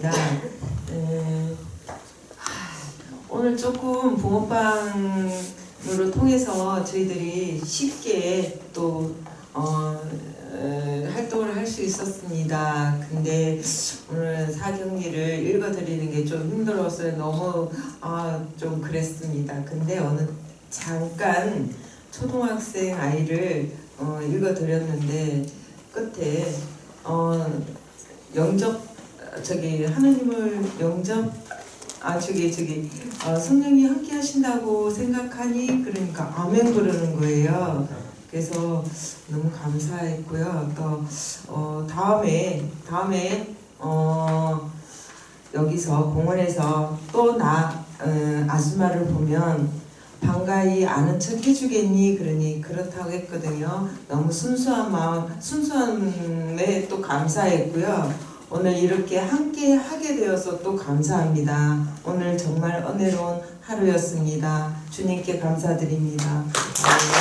있습니다. 에, 오늘 조금 붕어빵으로 통해서 저희들이 쉽게 또 어, 에, 활동을 할 수 있었습니다. 근데 오늘 사경기를 읽어드리는 게 좀 힘들어서 너무 아, 좀 그랬습니다. 근데 어느 잠깐 초등학생 아이를 어, 읽어드렸는데 끝에 어, 영접 저기 하느님을 영접 아 저기 저기 어, 성령이 함께 하신다고 생각하니 그러니까 아멘 그러는 거예요. 그래서 너무 감사했고요. 또 어, 다음에 다음에 어, 여기서 공원에서 또나 아줌마를 보면 반가이 아는 척 해주겠니? 그러니 그렇다고 했거든요. 너무 순수한 마음, 순수함에 또 감사했고요. 오늘 이렇게 함께 하게 되어서 또 감사합니다. 오늘 정말 은혜로운 하루였습니다. 주님께 감사드립니다. 네.